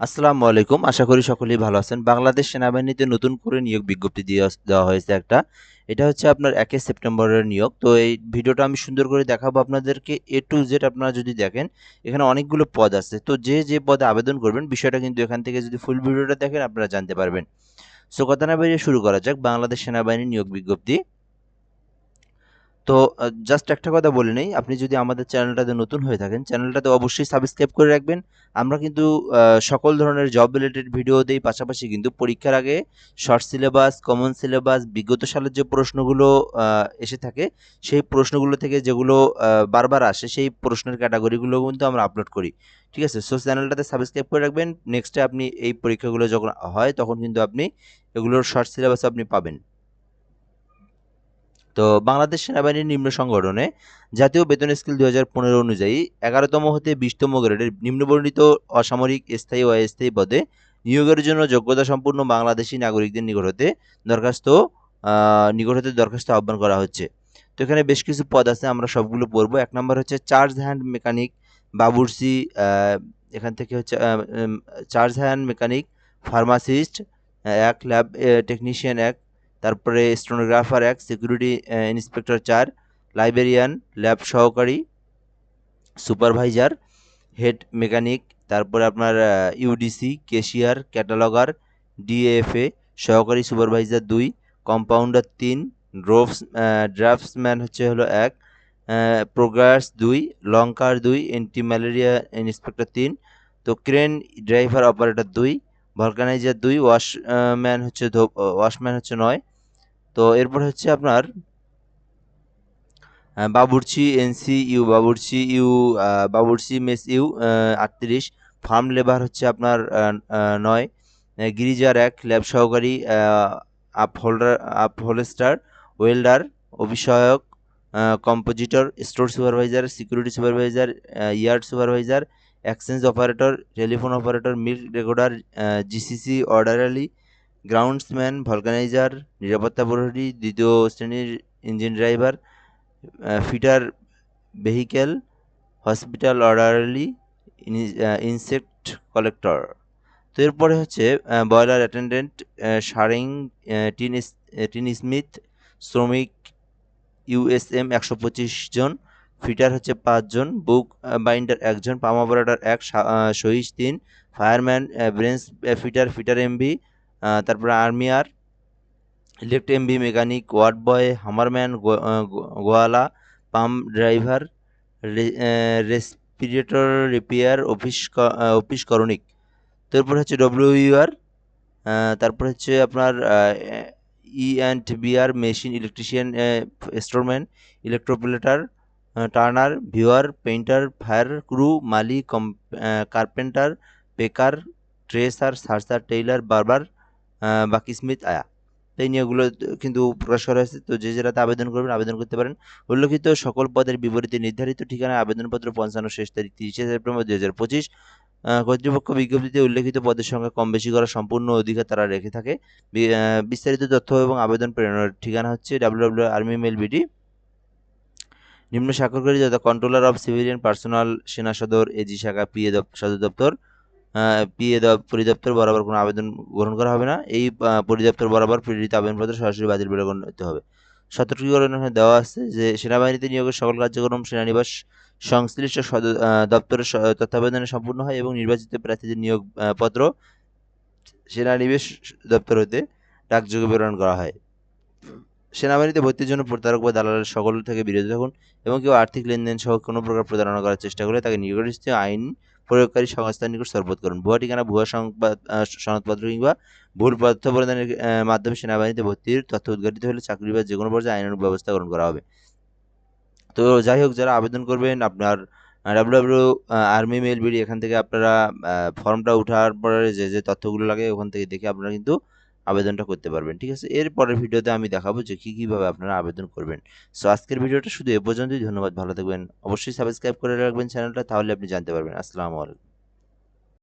আসসালামু আলাইকুম। আশা করি সকলেই ভালো আছেন। বাংলাদেশ সেনাবাহিনীতে নতুন করে নিয়োগ বিজ্ঞপ্তি দেওয়া হয়েছে একটা। এটা হচ্ছে আপনার একে সেপ্টেম্বরের নিয়োগ। তো এই ভিডিওটা আমি সুন্দর করে দেখাবো আপনাদেরকে। এ টু জেড আপনারা যদি দেখেন, এখানে অনেকগুলো পদ আছে। তো যে যে পদে আবেদন করবেন, বিষয়টা কিন্তু এখান থেকে যদি ফুল ভিডিওটা দেখেন, আপনারা জানতে পারবেন। সো কথা না বেরিয়ে শুরু করা যাক বাংলাদেশ সেনাবাহিনী নিয়োগ বিজ্ঞপ্তি। তো জাস্ট একটা কথা বলে নেই। আপনি যদি আমাদের চ্যানেলটাতে নতুন হয়ে থাকেন, চ্যানেলটাতে অবশ্যই সাবস্ক্রাইব করে রাখবেন। আমরা কিন্তু সকল ধরনের জব রিলেটেড ভিডিও দেই। পাশাপাশি কিন্তু পরীক্ষার আগে শর্ট সিলেবাস কমন সিলেবাস বিগত সালের যে প্রশ্নগুলো এসে থাকে, সেই প্রশ্নগুলো থেকে যেগুলো বারবার আসে, সেই প্রশ্নের ক্যাটাগরিগুলো কিন্তু আমরা আপলোড করি। ঠিক আছে? সো চ্যানেলটাতে সাবস্ক্রাইব করে রাখবেন। নেক্সটে আপনি এই পরীক্ষাগুলো যখন হয়, তখন কিন্তু আপনি এগুলোর শর্ট সিলেবাস আপনি পাবেন। তো বাংলাদেশ সেনাবাহিনীর নিম্ন সংগঠনে জাতীয় বেতন স্কেল দুই হাজার পনেরো অনুযায়ী এগারোতম হতে বিশতম গ্রেডের নিম্নবর্ণিত অসামরিক স্থায়ী ও অস্থায়ী পদে নিয়োগের জন্য যোগ্যতা সম্পূর্ণ বাংলাদেশি নাগরিকদের নিকট হতে দরখাস্ত নিকট হতে দরখাস্ত আহ্বান করা হচ্ছে। তো এখানে বেশ কিছু পদ আছে আমরা সবগুলো পড়ব। এক নম্বর হচ্ছে চার্জ হ্যান্ড মেকানিক বাবুর্চি আহ, এখান থেকে হচ্ছে চার্জ হ্যান্ড মেকানিক ফার্মাসিস্ট এক ল্যাব টেকনিশিয়ান এক। তারপরে স্টোনোগ্রাফার এক, সিকিউরিটি ইন্সপেক্টর চার, লাইব্রেরিয়ান, ল্যাব সহকারী, সুপারভাইজার, হেড মেকানিক, তারপরে আপনার ইউডিসি কেশিয়ার ক্যাটালগার ডিএফএ সহকারী সুপারভাইজার দুই, কম্পাউন্ডার তিন, ড্রোভস ড্রাফটসম্যান হচ্ছে হলো এক প্রোগ্রাস দুই, লঙ্কার দুই এন্টি ম্যালেরিয়া ইন্সপেক্টর তিন, তো ক্রেন ড্রাইভার অপারেটর দুই ভলকানাইজার দুই ওয়াশম্যান হচ্ছে ওয়াশম্যান হচ্ছে নয়। তো এরপর হচ্ছে আপনার বাবুর্চি এনসি ইউ বাবুর্চি ইউ বাবুর্চি মেস ইউ আটত্রিশ। ফার্ম লেবার হচ্ছে আপনার নয়। গিরিজার এক ল্যাব সহকারী upholder upholster welder অভিষয়ক compositor store supervisor security supervisor yard supervisor exchange operator, telephone operator, milk recorder GCC orderly groundsman vulcaniser নিরাপত্তা প্রহরী দ্বিতীয় শ্রেণির engine driver fitter vehicle hospital orderly insect collector তো এরপরে হচ্ছে boiler attendant সারিং tin tin Smith শ্রমিক USM একশো পঁচিশ জন। ফিটার হচ্ছে পাঁচজন, বুক বাইন্ডার একজন, পাম অপারেটর এক সহিস তিন, fireman bench fitter fitter MB তারপরে armourer elect MB, mechanic, ward boy, hammerman গোয়ালা pump driver respirator, repair, office office করণিক। তারপর হচ্ছে ডব্লিউ ইউআর তারপর হচ্ছে আপনার E and BR machine, electrician storeman electroplater turner, viewer, painter, fire crew, মালি, কম carpenter packer tracer সার্সার, tailor, barber বাকি Smith, আয়া। এই নিয়োগগুলো কিন্তু প্রকাশ করা হয়েছে। তো যে যেটাতে আবেদন করবেন, আবেদন করতে পারেন। উল্লেখিত সকল পদের বিপরীতে নির্ধারিত ঠিকানায় আবেদনপত্র পৌঁছানো শেষ তারিখ, তিরিশে সেপ্টেম্বর দুই হাজার পঁচিশ। কর্তৃপক্ষ বিজ্ঞপ্তিতে উল্লেখিত পদের সংখ্যা কম বেশি করার সম্পূর্ণ অধিকার তারা রেখে থাকে। বিস্তারিত তথ্য এবং আবেদন প্রেরণের ঠিকানা হচ্ছে W W army mail BD নিম্ন স্বাক্ষরকারী যথা কন্ট্রোলার অফ সিভিলিয়ান পার্সোনাল সেনা সদর এজি শাখা পিএ সদর দপ্তর পিএ পরিদপ্তর বরাবর কোনো আবেদন গ্রহণ করা হবে না। এই পরিদপ্তর বরাবর প্রেরিত আবেদনপত্র সরাসরি বাতিল বলে গণ্য হতে হবে সতর্কীকরণ দেওয়া আছে যে, সেনাবাহিনীতে নিয়োগের সকল কার্যক্রম সেনানিবাস সংশ্লিষ্ট দপ্তরের তত্ত্বাবধানে সম্পূর্ণ হয় এবং নির্বাচিত প্রার্থীদের নিয়োগ পত্র সেনানিবেশ দপ্তর হতে ডাকযোগে প্রেরণ করা হয়। সেনাবাহিনীতে ভর্তির জন্য প্রতারক বা দালালের সকল থেকে বিরত থাকুন এবং কেউ আর্থিক লেনদেন সহ কোনো প্রকার প্রতারণা করার চেষ্টা করলে তাকে নিকটস্থ আইন প্রয়োগকারী সংস্থার নিকট সরবত করুন। ভুয়া ঠিকানা, ভুয়া সংবাদ সনদপত্র কিংবা ভুল তথ্য প্রদানের মাধ্যমে সেনাবাহিনীতে ভর্তির তথ্য উদ্ঘাটিত হলে চাকরি বা যে কোনো পর্যায়ে আইনানুগ ব্যবস্থা গ্রহণ করা হবে। তো যাই হোক, যারা আবেদন করবেন, আপনার W W army mail BD এখান থেকে আপনারা ফর্মটা উঠার পরে যে যে তথ্যগুলো লাগে ওখান থেকে দেখে আপনারা কিন্তু আবেদনটা করতে পারবেন, ঠিক আছে? এর পরের ভিডিওতে আমি দেখাবো যে কী, কীভাবে আপনারা আবেদন করবেন। সো আজকের ভিডিওটা শুধু এ পর্যন্তই, ধন্যবাদ, ভালো থাকবেন। অবশ্যই সাবস্ক্রাইব করে রাখবেন চ্যানেলটা তাহলে আপনি জানতে পারবেন। আসসালামু আলাইকুম।